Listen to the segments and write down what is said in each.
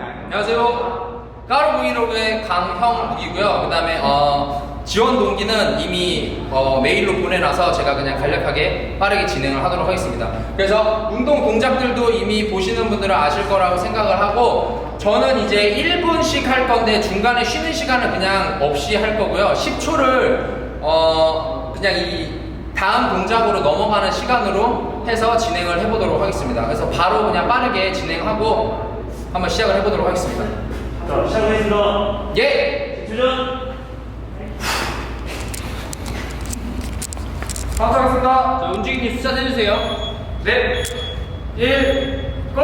안녕하세요. 까로 브이로그의 강형욱이고요. 그 다음에 어, 지원 동기는 이미 어, 메일로 보내놔서 제가 그냥 간략하게 빠르게 진행을 하도록 하겠습니다. 그래서 운동 동작들도 이미 보시는 분들은 아실 거라고 생각을 하고 저는 이제 1분씩 할 건데 중간에 쉬는 시간은 그냥 없이 할 거고요. 10초를 어, 그냥 이 다음 동작으로 넘어가는 시간으로 해서 진행을 해보도록 하겠습니다. 그래서 바로 그냥 빠르게 진행하고 한번 시작을 해보도록 하겠습니다. 자, 시작하겠습니다. 예! 주전. 감사하겠습니다. 자, 움직임이 숫자 세주세요. 네. 1, 고!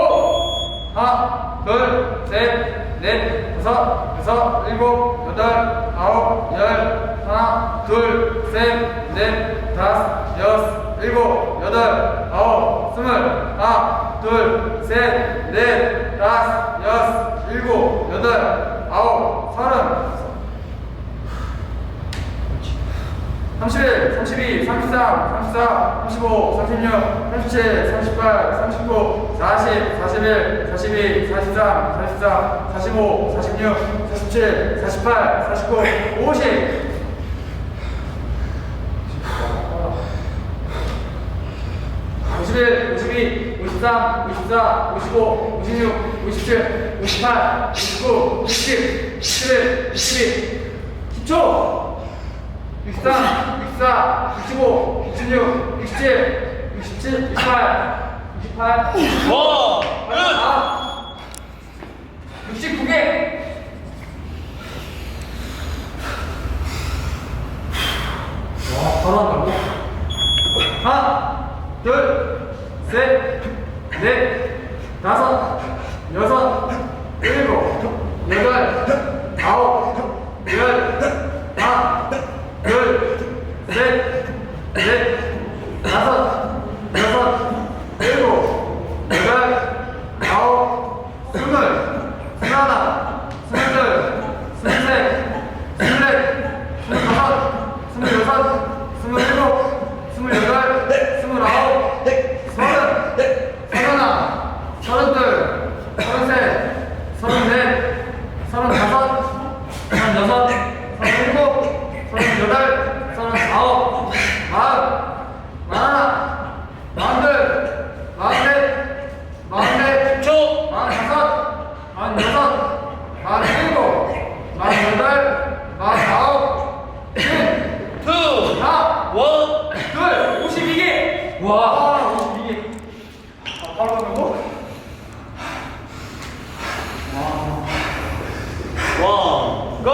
하나, 둘, 셋, 넷, 다섯, 여섯, 일곱, 여덟, 아홉, 열, 하나, 둘, 셋, 넷, 다섯, 여섯, 일곱, 여덟, 아홉, 스물, 하나, 둘, 셋, 넷, 다섯, 여섯, 일곱, 여덟, 아홉, 서른, 31, 32, 33, 34, 35, 36, 37, 38, 39, 40, 41, 42, 43, 44, 45, 46, 47, 48, 49, 50. 51, 52, 53, 54, 55, 56, 57, 58, 59, 60, 61, 62. 10초! 63, 64, 65, 66, 67, 67, 68, 68, 원, 끝. 아, 69개. 와, 바로 한다고? 하나, 둘, 셋, 넷, 다섯, 여섯, 일곱, 여덟, 아홉, 열, 하나, 둘, 셋, 넷, 다섯, 여섯, 일곱, 여덟, 아홉, 스물, 스물하나, 스물둘, 스물셋, 스물넷, 스물다섯, 스물여섯, 스물일곱, 스물여덟, 스물아홉, 서른, 서른하나, 서른둘, 서른셋, 서른넷, 서른다섯, 서른여섯, 서른일곱, 서른여덟, 서른아홉, 마흔, 마흔하나, 마흔둘, 마흔넷, 마흔넷, 초. 마흔다섯, 마흔여섯, 마흔일곱, 마흔여덟, 마흔아홉, 십, 투. 하나, 원. 둘, 52개! 와, 52개. 아, 바로 가고? 원. 고.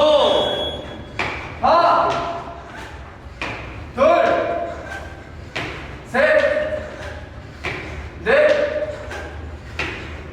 하나, 둘, 셋, 넷,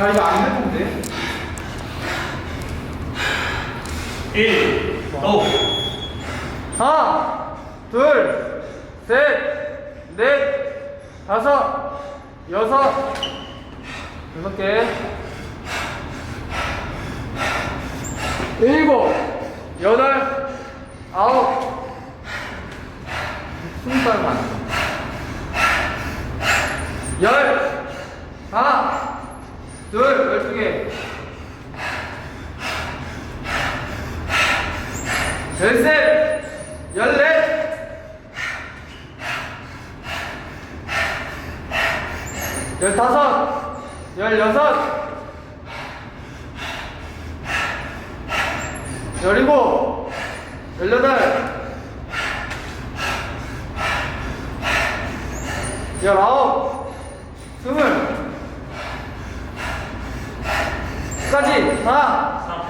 야 이거 안 되는데? 1. 고. 하나, 둘, 셋, 넷, 다섯, 여섯, 여섯 개, 일곱, 여덟, 아홉, 스무 살 만 열, 하나, 둘, 열두 개. 열셋, 열넷, 열다섯, 열여섯, 열일곱, 열여덟, 열아홉, 스물. 까지 하나,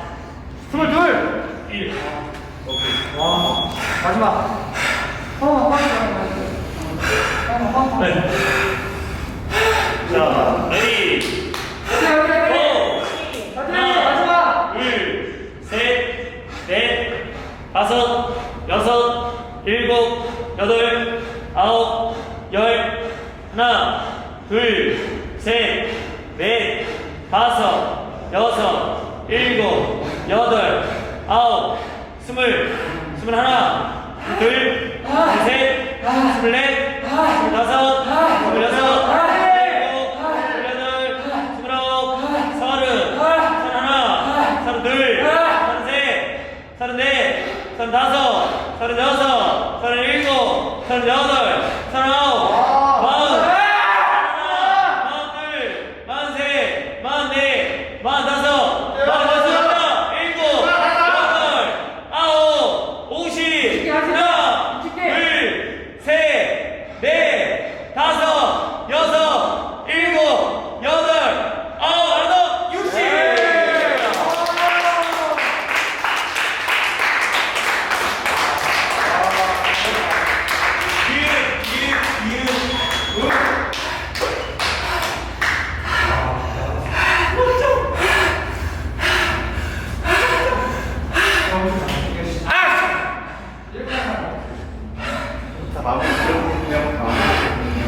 스물둘, 1. 오케이. 와 마지막. 어 마지막 마지막. 네. 자, 레디. 고! 마지막. 둘, 셋, 넷, 다섯, 여섯, 일곱, 여덟, 아홉, 열, 하나, 둘, 셋, 넷, 다섯, 여섯, 일곱, 여덟, 아홉, 스물, 스물 하나, 둘, 스물셋, 스물 넷, 스물 다섯, 스물 여섯, 스물일곱, 스물 여덟, 스물 아홉, 서른, 서른 하나, 서른 둘, 서른 셋, 서른 넷, 서른 다섯, 서른 여섯, 서른 일곱, 서른 여덟,